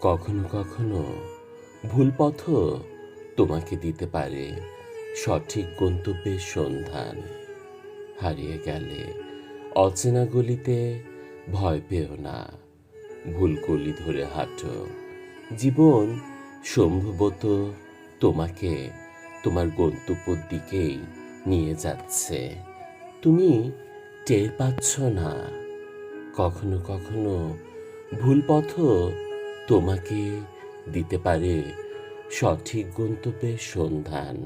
কখনো কখনো ভুল পথ তোমাকে দিতে পারে সঠিক গন্তব্যের সন্ধান। হারিয়ে গেলে অচেনা গলিতে ভয় পেও না। ভুল গলি ধরে হাঁটো। জীবন সম্ভবত তোমাকে তোমার গন্তব্যর দিকেই নিয়ে যাচ্ছে। তুমি টের পাচ্ছ না। কখনো কখনো ভুল পথ তোমাকে দিতে পারে সঠিক গন্তব্যের সন্ধান।